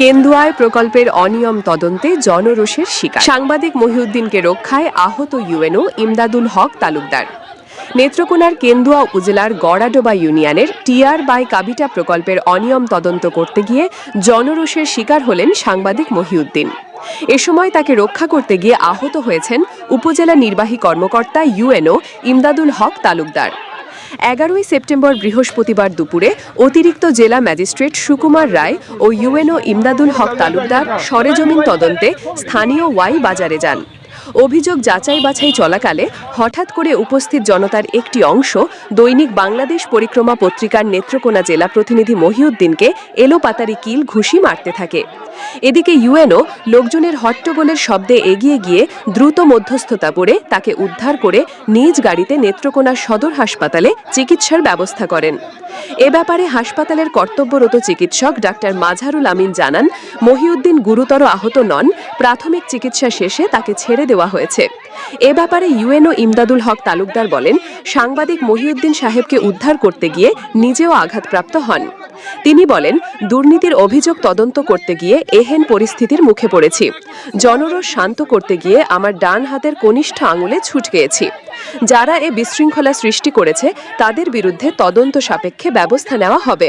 কেন্দুয়ায় প্রকল্পের অনিয়ম তদন্তে জনরোষের শিকার। সাংবাদিক মহিউদ্দিনকে রক্ষায় আহত ইউএনও ইমদাদুল হক তালুকদার। নেত্রকোনার কেন্দুয়া উপজেলার গড়াডোবা ইউনিয়নের টিআর বাই কাবিটা প্রকল্পের অনিয়ম তদন্ত করতে গিয়ে জনরোষের শিকার হলেন সাংবাদিক মহিউদ্দিন। এ সময় তাকে রক্ষা করতে গিয়ে আহত হয়েছেন উপজেলা নির্বাহী কর্মকর্তা ইউএনও ইমদাদুল হক তালুকদার। এগারোই সেপ্টেম্বর বৃহস্পতিবার দুপুরে অতিরিক্ত জেলা ম্যাজিস্ট্রেট সুকুমার রায় ও ইউএনও ইমদাদুল হক তালুকদার সরেজমিন তদন্তে স্থানীয় ওয়াই বাজারে যান। অভিযোগ যাচাই বাছাই চলাকালে হঠাৎ করে উপস্থিত জনতার একটি অংশ দৈনিক বাংলাদেশ পরিক্রমা পত্রিকার নেত্রকোনা জেলা প্রতিনিধি মহিউদ্দিনকে এলোপাতারি কিল ঘুষি মারতে থাকে। এদিকে ইউএনও লোকজনের হট্টগোলের শব্দে এগিয়ে গিয়ে দ্রুত মধ্যস্থতা করে তাকে উদ্ধার করে নিজ গাড়িতে নেত্রকোনা সদর হাসপাতালে চিকিৎসার ব্যবস্থা করেন। এ ব্যাপারে হাসপাতালের কর্তব্যরত চিকিৎসক ডাক্তার মাঝারুল আমিন জানান, মহিউদ্দিন গুরুতর আহত নন প্রাথমিক চিকিৎসা শেষে তাকে ছেড়ে দেওয়া হয়েছে। এ ব্যাপারে ইউএনও ইমদাদুল হক তালুকদার বলেন, সাংবাদিক মহিউদ্দিন সাহেবকে উদ্ধার করতে গিয়ে নিজেও আঘাতপ্রাপ্ত হন। তিনি বলেন, দুর্নীতির অভিযোগ তদন্ত করতে গিয়ে এহেন পরিস্থিতির মুখে পড়েছি। জনরোষ শান্ত করতে গিয়ে আমার ডান হাতের কনিষ্ঠ আঙুলে ছুট গিয়েছি। যারা এ বিশৃঙ্খলা সৃষ্টি করেছে, তাদের বিরুদ্ধে তদন্ত সাপেক্ষে ব্যবস্থা নেওয়া হবে।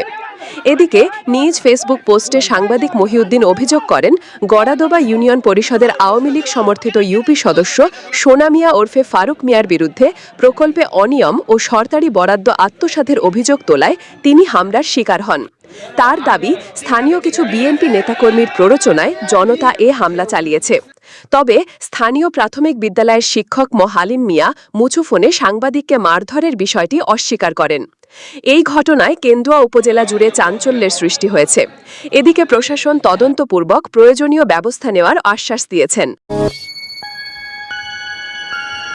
এদিকে, নিজ ফেসবুক পোস্টে সাংবাদিক মহিউদ্দিন অভিযোগ করেন, গড়াদোবা ইউনিয়ন পরিষদের আওয়ামী লীগ সমর্থিত ইউপি সদস্য সোনা মিয়া ওরফে ফারুক মিয়ার বিরুদ্ধে প্রকল্পে অনিয়ম ও সরকারি বরাদ্দ আত্মসাতের অভিযোগ তোলায় তিনি হামলার শিকার হন। তার দাবি, স্থানীয় কিছু বিএনপি নেতাকর্মীর প্ররোচনায় জনতা এ হামলা চালিয়েছে। তবে স্থানীয় প্রাথমিক বিদ্যালয়ের শিক্ষক মহালিম মিয়া মুচুফোনে সাংবাদিককে মারধরের বিষয়টি অস্বীকার করেন। এই ঘটনায় কেন্দুয়া উপজেলা জুড়ে চাঞ্চল্যের সৃষ্টি হয়েছে। এদিকে প্রশাসন তদন্তপূর্বক প্রয়োজনীয় ব্যবস্থা নেওয়ার আশ্বাস দিয়েছেন।